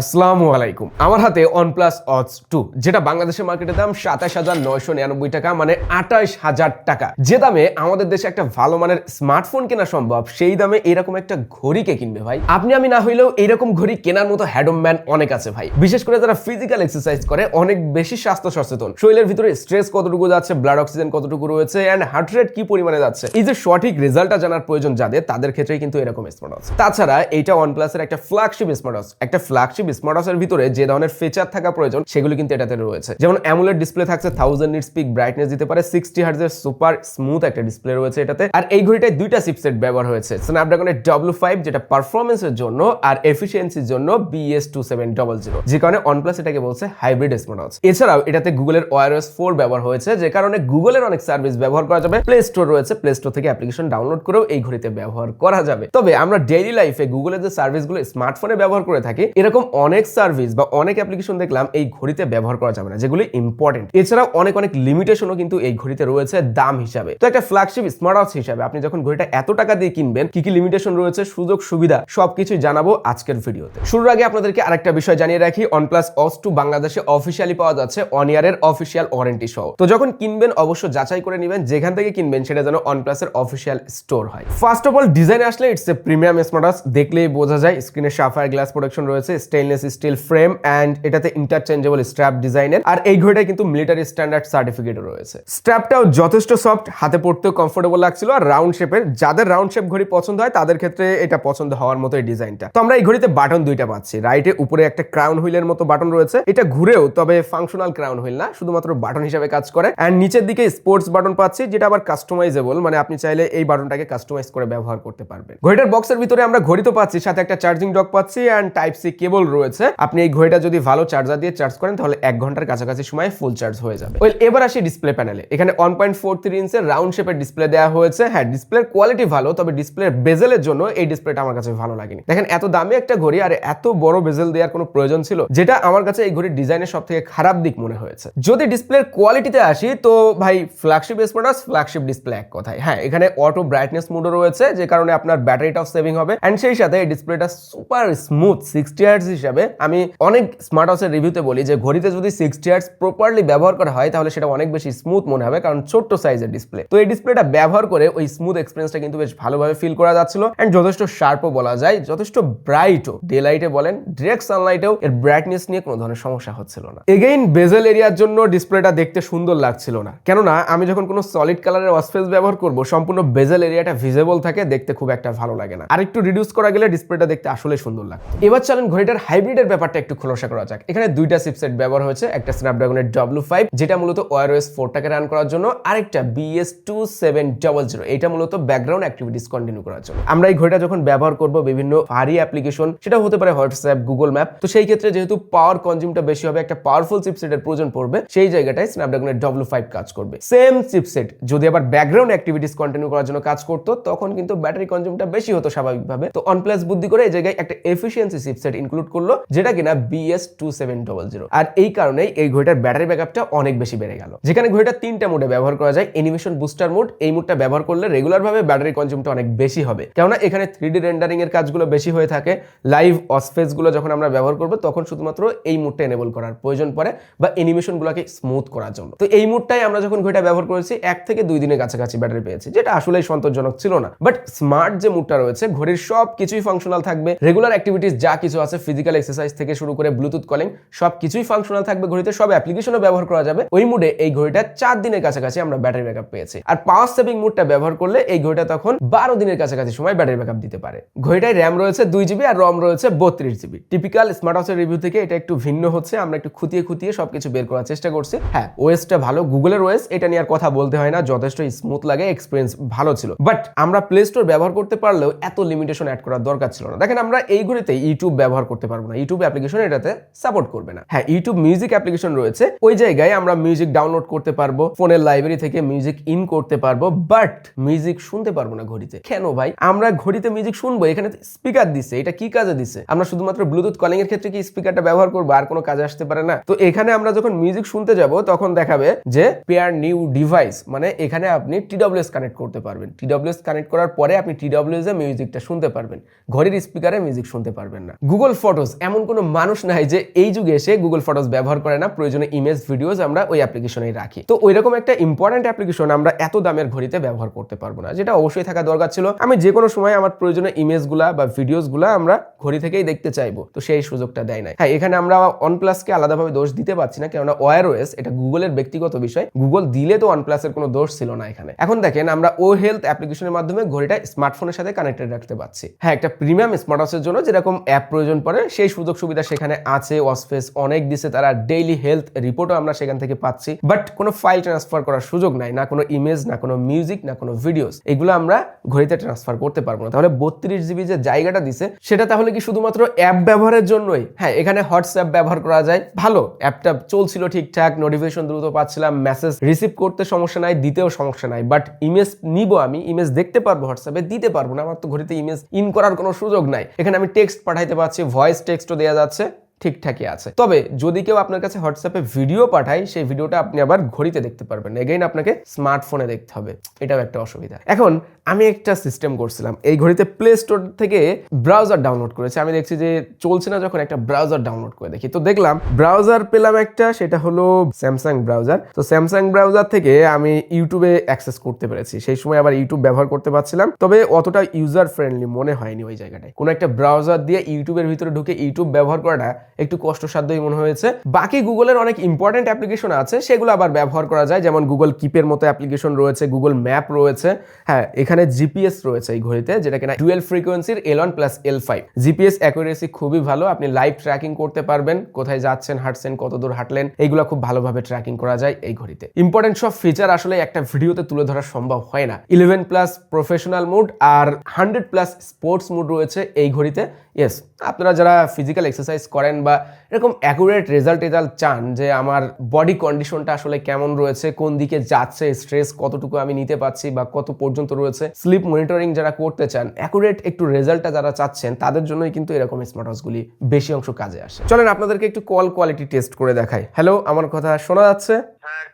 আসসালামু আলাইকুম। আমার হাতে OnePlus অজ টু যেটা বাংলাদেশের মার্কেটের দাম সাতাশ হাজার নয়শো নিরানব্বই টাকা মানে আঠাশ হাজার টাকা। যে দামে আমাদের দেশে একটা ভালো মানের স্মার্টফোন কেনা সম্ভব, সেই দামে এরকম একটা ঘড়ি কে কিনবে ভাই? আপনি আমি না হইলেও এইরকম ঘড়ি কেনার মতো হ্যাডম ম্যান অনেক আছে ভাই। বিশেষ করে যারা ফিজিক্যাল এক্সারসাইজ করে, অনেক বেশি স্বাস্থ্য সচেতন। শরীরের ভিতরে স্ট্রেস কতটুকু যাচ্ছে ব্লাড অক্সিজেন কতটুকু রয়েছে অ্যান্ড হার্ট রেট কি পরিমাণে যাচ্ছে, এই যে সঠিক রেজাল্টটা জানার প্রয়োজন যাদের, তাদের ক্ষেত্রেই কিন্তু এরকম স্মার্ট তাছাড়া এইটা ওয়ানপ্লাসের একটা ফ্ল্যাগশিপ স্মার্ট একটা ফ্ল্যাগশিপ স্মার্ট ওয়াচের ভিতরে যে ধরনের ফিচার থাকা প্রয়োজন, সেগুলো কিন্তু এটাতে রয়েছে। যেমন অ্যামুলেট ডিসপ্লে থাকছে থাউজেন্ড নিট স্পিক ব্রাইটনেস দিতে পারে সিক্সটি হার্জের সুপার স্মুথ একটা ডিসপ্লে রয়েছে এটাতে। আর এই ঘড়িটায় দুইটা চিপসেট ব্যবহার হয়েছে স্ন্যাপড্রাগনের ডব্লিউ ফাইভ যেটা পারফরমেন্সের জন্য আর এফিসিয়েন্সির জন্য BS two seven double zero যে কারণে OnePlus এটাকে বলছে হাইব্রিড স্মার্ট ওয়াচ এছাড়াও এটাতে গুগলের ওয়ারএস ফোর ব্যবহার হয়েছে, যে কারণে গুগলের অনেক সার্ভিস ব্যবহার করা যাবে প্লে স্টোর রয়েছে প্লে স্টোর থেকে অ্যাপ্লিকেশন ডাউনলোড করেও এই ঘড়িতে ব্যবহার করা যাবে। তবে আমরা ডেইলি লাইফে গুগলের যে সার্ভিসগুলো স্মার্টফোনে ব্যবহার করে থাকি, এরকম অনেক সার্ভিস বা অনেক অ্যাপ্লিকেশন দেখলাম এই ঘড়িতে ব্যবহার করা যাবে না, যেগুলি ইম্পর্টেন্ট এছাড়াও অনেক অনেক লিমিটেশনও কিন্তু এই ঘড়িতে রয়েছে দাম হিসাবে। তো একটা ফ্ল্যাগশিপ স্মার্ট ওয়াচ হিসাবে আপনি যখন ঘড়িটা এত টাকা দিয়ে কিনবেন, কি কি লিমিটেশন রয়েছে, সুযোগ, সুবিধা, সবকিছুই জানাব আজকের ভিডিওতে। শুরুর আগে আপনাদেরকে আরেকটা বিষয় জানিয়ে রাখি, OnePlus অস টু বাংলাদেশে অফিসিয়ালি পাওয়া যাচ্ছে ওয়ান ইয়ারের অফিসিয়াল ওয়ারেন্টি সহ। তো যখন কিনবেন, অবশ্য যাচাই করে নেবেন, যেখান থেকে কিনবেন সেটা যেন এর অফিসিয়াল স্টোর হয়। ফার্স্ট অফ অল ডিজাইন আসলে it's a premium smart watch দেখলেই বোঝা যায় স্ক্রিনে সাফায়ার গ্লাস প্রোটেকশন রয়েছে স্টেইনলেস স্টিল ফ্রেম অ্যান্ড এটাতে ইন্টারচেঞ্জেবল স্ট্র্যাপ ডিজাইনের আর এই ঘড়িটায় কিন্তু মিলিটারি স্ট্যান্ডার্ড সার্টিফিকেট রয়েছে। স্ট্র্যাপটাও যথেষ্ট সফট হাতে পড়তেও কমফোর্টেবল লাগছিল আর রাউন্ড শেপের যাদের রাউন্ড শেপ ঘড়ি পছন্দ হয়, তাদের ক্ষেত্রে এটা পছন্দ হওয়ার মতো এই ডিজাইনটা তো আমরা এই ঘড়িতে বাটন দুইটা পাচ্ছি। রাইটে উপরে একটা ক্রাউন হুইলের মতো বাটন রয়েছে। এটা ঘুরেও, তবে ফাংশনাল ক্রাউন হুইল না, শুধুমাত্র বাটন হিসাবে কাজ করে। অ্যান্ড নিচের দিকে স্পোর্টস বাটন পাচ্ছি, যেটা আবার কাস্টমাইজেবল মানে আপনি চাইলে এই বাটনটাকে কাস্টমাইজ করে ব্যবহার করতে পারবেন। ঘড়িটার বক্সের ভিতরে আমরা ঘড়ি তো পাচ্ছি, সাথে একটা চার্জিং ডক পাচ্ছি অ্যান্ড টাইপ সি কেবল রয়েছে। আপনি এই ঘড়িটা যদি ভালো চার্জার দিয়ে চার্জ করেন, তাহলে এক ঘণ্টার কাছাকাছি সময় ফুল চার্জ হয়ে যাবে। ওয়েল এবার আসি ডিসপ্লে প্যানেলে এখানে ওয়ান পয়েন্ট ফোর থ্রি ইঞ্চের রাউন্ড শেপের ডিসপ্লে দেওয়া হয়েছে। হ্যাঁ ডিসপ্লের কোয়ালিটি ভালো, তবে ডিসপ্লের বেজেলের জন্য এই ডিসপ্লেটা আমার কাছে ভালো লাগেনি। দেখেন, এত দামি একটা ঘড়ি আর এত বড় বেজেল দেওয়ার কোনো প্রয়োজন ছিল, যেটা আমার কাছে এই ঘড়ির ডিজাইনের সব থেকে খারাপ দিক মনে হয়েছে। যদি ডিসপ্লের কোয়ালিটিতে আসি, তো ভাই ফ্ল্যাগশিপ স্মার্টাস ফ্ল্যাগশিপ ডিসপ্লে এক কথায়। হ্যাঁ এখানে অটো ব্রাইটনেস মোডও রয়েছে, যে কারণে আপনার ব্যাটারিটাও সেভিং হবে। অ্যান্ড সেই সাথে এই ডিসপ্লেটা সুপার স্মুথ সিক্সটি হিসাবে আমি অনেক স্মার্ট হাউসের রিভিউতে বলি যে ঘড়িতে যদি সিক্সটি হার্টস প্রপারলি ব্যবহার করা হয়, তাহলে সেটা অনেক বেশি স্মুথ মনে হবে, কারণ ছোট্ট সাইজের ডিসপ্লে তো এই ডিসপ্লেটা ব্যবহার করে ওই স্মুথ এক্সপিরিয়েন্সটা কিন্তু বেশ ভালোভাবে ফিল করা যাচ্ছিল। অ্যান্ড যথেষ্ট শার্পও বলা যায়, যথেষ্ট ব্রাইটও ডে লাইটে বলেন ডিরেক্ট সানলাইটেও এর ব্রাইটনেস নিয়ে কোনো ধরনের সমস্যা হচ্ছিল না। এগেইন বেজেল এরিয়ার জন্য ডিসপ্লেটা দেখতে সুন্দর লাগছিল না। কেননা, আমি যখন কোনো সলিড কালারের ওয়াসফেস ব্যবহার করব, সম্পূর্ণ বেজেল এরিয়াটা ভিজিবল থাকে, দেখতে খুব একটা ভালো লাগে না। আর একটু রিডিউস করা গেলে ডিসপ্লেটা দেখতে আসলে সুন্দর লাগে এবার চলেন ঘড়িটার হাইব্রিডের ব্যাপারটা একটু খোলসা করা যাক। এখানে দুইটা চিপসেট ব্যবহার হয়েছে, একটা স্ন্যাপড্রাগনের ডব্লিউ ফাইভ যেটা মূলত ওয়ারওয়েস ফোরটাকে রান করার জন্য, আরেকটা BS two seven double zero এটা মূলত ব্যাকগ্রাউন্ড অ্যাক্টিভিটিস কন্টিনিউ করার জন্য। আমরা এই ঘড়িটা যখন ব্যবহার করব বিভিন্ন ভারী অ্যাপ্লিকেশন সেটা হতে পারে হোয়াটসঅ্যাপ গুগল ম্যাপ তো সেই ক্ষেত্রে যেহেতু পাওয়ার কনজিউমটা বেশি হবে, একটা পাওয়ারফুল চিপসেটের প্রয়োজন পড়বে, সেই জায়গাটায় স্ন্যাপড্রাগনের ডব্লিউ ফাইভ কাজ করবে। সেম চিপসেট যদি আবার ব্যাকগ্রাউন্ড অ্যাক্টিভিটিস কন্টিনিউ করার জন্য কাজ করতো, তখন কিন্তু ব্যাটারি কনজিউমটা বেশি হতো স্বাভাবিকভাবে। তো অনপ্লাস বুদ্ধি করে এই জায়গায় একটা এফিসিয়েন্সি চিপসেট ইনক্লুড করল, যেটা কিনা BS two seven double zero আর এই কারণেই এই ঘড়িটার ব্যাটারি ব্যাকআপটা অনেক বেশি বেড়ে গেল। যেখানে ঘড়িটা তিনটা মোডে ব্যবহার করা যায় এনিমেশন বুস্টার মোড এই মোডটা ব্যবহার করলে রেগুলার ভাবে ব্যাটারি কনজিউমটা অনেক বেশি হবে। কেননা এখানে থ্রি ডি রেন্ডারিং এর কাজগুলো বেশি হয়ে থাকে লাইভ অসফেসগুলো যখন আমরা ব্যবহার করব, তখন শুধুমাত্র এই মোডটা এনেবল করার প্রয়োজন পড়ে বা এনিমেশন গুলোকে স্মুথ করার জন্য। তো এই মোডটাই আমরা যখন ঘড়িটা ব্যবহার করেছি, এক থেকে দুই দিনের কাছাকাছি ব্যাটারি পেয়েছি, যেটা আসলেই সন্তোষজনক ছিল না। বাট স্মার্ট যে মুডটা রয়েছে, ঘড়ির সব কিছুই ফাংশনাল থাকবে রেগুলার অ্যাক্টিভিটিস যা কিছু আছে ফিজিক্যাল এক্সারসাইজ থেকে শুরু করে ব্লুটুথ কলিং সব কিছুই ফাংশনাল থাকবে ঘড়িতে, সব অ্যাপ্লিকেশনও ব্যবহার করা যাবে। ওই মুডে এই ঘড়িটা চার দিনের কাছাকাছি আমরা ব্যাটারি ব্যাকআপ পেয়েছি। আর পাওয়ার সেভিং মুডটা ব্যবহার করলে এই ঘড়িটা তখন বারো দিনের কাছাকাছি সময় ব্যাটারি ব্যাকআপ দিতে পারে। ঘড়িটায় র্যাম রয়েছে দুই জিবি আর রম রয়েছে বত্রিশ জিবি টিপিক্যাল স্মার্ট হাউসের রিভিউ থেকে এটা একটু ভিন্ন হচ্ছে, আমরা একটু খুঁতিয়ে খুঁটিয়ে সবকিছু বের করার চেষ্টা করছি। হ্যাঁ ওয়েসটা ভালো গুগলের ওয়েস এটা নিয়ে আর কথা বলতে হয় না, যথেষ্ট স্মুথ লাগে এক্সপিরিয়েন্স ভালো ছিল। বাট আমরা প্লে স্টোর ব্যবহার করতে পারলেও এত লিমিটেশন অ্যাড করার দরকার ছিল না। দেখেন আমরা এই ঘড়িতে ইউটিউব ব্যবহার করতে পারব না। ইউটিউব অ্যাপ্লিকেশন এটাতে সাপোর্ট করবে না। হ্যাঁ ইউটিউব মিউজিক অ্যাপ্লিকেশন রয়েছে। ওই জায়গায় আমরা মিউজিক ডাউনলোড করতে পারব ফোনের লাইব্রেরি থেকে মিউজিক ইন করতে পারব বাট মিউজিক শুনতে পারব না ঘড়িতে। কেন ভাই? আমরা ঘড়িতে মিউজিক শুনব, এখানে স্পিকার দিচ্ছে এটা কি কাজে দিচ্ছে আমরা শুধুমাত্র ব্লুটুথ কলিং এর ক্ষেত্রে কি স্পিকারটা ব্যবহার করব? আর কোনো কাজে আসতে পারে না। তো এখানে আমরা যখন মিউজিক শুনতে যাব, তখন দেখাবে যে পেয়ার নিউ ডিভাইস মানে এখানে আপনি টিডব্লিউএস কানেক্ট করতে পারবেন। টিডব্লিউএস কানেক্ট করার পরে আপনি টিডব্লিউএস এ মিউজিকটা শুনতে পারবেন। ঘড়ির স্পিকারে মিউজিক শুনতে পারবেন না। গুগল ফটোস ফটোস এমন কোনো মানুষ নাই যে এই যুগে এসে গুগল ফটোস ব্যবহার করে না, প্রয়োজনে ইমেজ ভিডিওস আমরা ওই অ্যাপ্লিকেশনেই রাখি। তো ওইরকম একটা ইম্পর্টেন্ট অ্যাপ্লিকেশন আমরা এত দামের ঘড়িতে ব্যবহার করতে পারব না, যেটা অবশ্যই থাকা দরকার ছিল। আমি যে কোনো সময় আমার প্রয়োজনীয় ইমেজগুলা বা ভিডিওসগুলা আমরা ঘড়ি থেকেই দেখতে চাইব, তো সেই সুযোগটা দেয় নাই। হ্যাঁ এখানে আমরা ওয়ানপ্লাসকে আলাদাভাবে দোষ দিতে পারছি না, কেননা ওয়ারওএস এটা গুগলের ব্যক্তিগত বিষয় গুগল দিলে তো ওয়ানপ্লাসের কোনো দোষ ছিল না এখানে। এখন দেখেন আমরা ও হেলথ অ্যাপ্লিকেশনের মাধ্যমে ঘড়িটা স্মার্টফোনের সাথে কানেক্টেড রাখতে পারছি। হ্যাঁ একটা প্রিমিয়াম স্মার্ট ওয়াচের জন্য যেরকম অ্যাপ প্রয়োজন পড়ে সেই সুযোগ সুবিধা সেখানে আছে, ওয়াসফেস অনেক দিছে, তারা ডেইলি হেলথ রিপোর্টও আমরা সেখান থেকে পাচ্ছি। বাট কোনো ফাইল ট্রান্সফার করার সুযোগ নাই, না কোনো ইমেজ না কোনো মিউজিক না কোনো ভিডিওস এগুলো আমরা ঘড়িতে ট্রান্সফার করতে পারব না। তাহলে বত্রিশ জিবি যে জায়গাটা দিছে, সেটা তাহলে কি শুধুমাত্র অ্যাপ ব্যবহারের জন্যই? হ্যাঁ এখানে হোয়াটসঅ্যাপ ব্যবহার করা যায়, ভালো। অ্যাপটা চলছিল ঠিকঠাক নোটিফিকেশন দ্রুত পাচ্ছিলাম মেসেজ রিসিভ করতে সমস্যা নাই, দিতেও সমস্যা নাই। বাট ইমেজ নিব আমি ইমেজ দেখতে পারব হোয়াটসঅ্যাপে দিতে পারব না, আমার তো ঘড়িতে ইমেজ ইন করার কোনো সুযোগ নাই। এখানে আমি টেক্সট পাঠাইতে পারছি ভয়েস টেক্সটও দেওয়া যাচ্ছে। ঠিকঠাকই আছে। তবে যদি কেউ আপনার কাছে হোয়াটসঅ্যাপে ভিডিও পাঠায়, সেই ভিডিওটা আপনি আবার ঘড়িতে দেখতে পারবেন। এগেইন আপনাকে স্মার্টফোনে দেখতে হবে। এটাও একটা অসুবিধা। এখন আমি একটা সিস্টেম করছিলাম। এই ঘড়িতে প্লে স্টোর থেকে ব্রাউজার ডাউনলোড করেছি। আমি দেখছি যে চলছে না যখন একটা ব্রাউজার ডাউনলোড করে দেখি। তো দেখলাম ব্রাউজার পেলাম একটা, সেটা হলো স্যামসাং ব্রাউজার তো স্যামসাং ব্রাউজার থেকে আমি ইউটিউবে অ্যাক্সেস করতে পেরেছি। সেই সময় আবার ইউটিউব ব্যবহার করতে পারছিলাম। তবে অতটা ইউজার ফ্রেন্ডলি মনে হয়নি ওই জায়গাটায়। কোনো একটা ব্রাউজার দিয়ে ইউটিউবের ভিতরে ঢুকে ইউটিউব ব্যবহার করাটা একটু কষ্টসাধ্যই মনে হয়েছে। বাকি গুগলের অনেক ইম্পর্টেন্ট অ্যাপ্লিকেশন আছে, সেগুলো আবার ব্যবহার করা যায়। যেমন গুগল কিপের মতো অ্যাপ্লিকেশন রয়েছে, গুগল ম্যাপ রয়েছে হ্যাঁ এখানে জিপিএস রয়েছে এই ঘড়িতে যেটা কিনা dual ফ্রিকোয়েন্সির L one plus L five GPS accuracy খুবই ভালো, আপনি লাইভ ট্র্যাকিং করতে পারবেন, কোথায় যাচ্ছেন, হাঁটছেন, কত দূর হাঁটলেন, এইগুলো খুব ভালোভাবে ট্র্যাকিং করা যায় এই ঘড়িতে। ইম্পর্টেন্ট সব ফিচার আসলে একটা ভিডিওতে তুলে ধরা সম্ভব হয় না। ইলেভেন প্লাস প্রফেশনাল মুড আর হান্ড্রেড প্লাস স্পোর্টস মুড রয়েছে এই ঘড়িতে। ইয়েস আপনারা যারা ফিজিক্যাল এক্সারসাইজ করেন বা এরকম অ্যাকুরেট রেজাল্ট রেজাল্ট চান যে আমার বডি কন্ডিশনটা আসলে কেমন রয়েছে কোন দিকে যাচ্ছে স্ট্রেস কতটুকু আমি নিতে পারছি বা কত পর্যন্ত রয়েছে স্লিপ মনিটরিং যারা করতে চান অ্যাকুরেট একটু রেজাল্টটা যারা চাচ্ছেন তাদের জন্যই কিন্তু এরকম স্মার্ট ওয়াচগুলি বেশি অংশ কাজে আসে। চলেন আপনাদেরকে একটু কল কোয়ালিটি টেস্ট করে দেখাই। হ্যালো আমার কথা শোনা যাচ্ছে? হ্যাঁ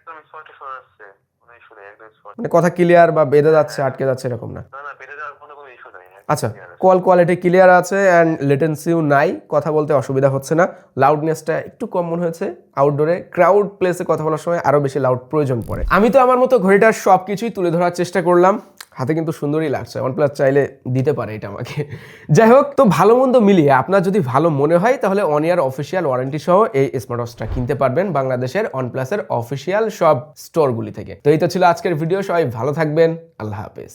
মানে কথা ক্লিয়ার বা বেঁধে যাচ্ছে আটকে যাচ্ছে এরকম না? না আচ্ছা কল কোয়ালিটি ক্লিয়ার আছে অ্যান্ড লেটেন্সিও নাই কথা বলতে অসুবিধা হচ্ছে না। লাউডনেসটা একটু কম মনে হয়েছে আউটডোরে ক্রাউড প্লেসে কথা বলার সময় আরও বেশি লাউড প্রয়োজন পড়ে। আমি তো আমার মতো ঘড়িটার সব কিছুই তুলে ধরার চেষ্টা করলাম হাতে কিন্তু সুন্দরই লাগছে ওয়ান প্লাস চাইলে দিতে পারে এটা আমাকে। যাই হোক তো ভালো মন্দ মিলিয়ে আপনার যদি ভালো মনে হয় তাহলে অন ইয়ার অফিসিয়াল ওয়ারেন্টি সহ এই স্মার্ট ওয়াচটা কিনতে পারবেন বাংলাদেশের ওয়ান প্লাসের অফিসিয়াল সব স্টোরগুলি থেকে। তো এই তো ছিল আজকের ভিডিও সবাই ভালো থাকবেন আল্লাহ হাফেজ।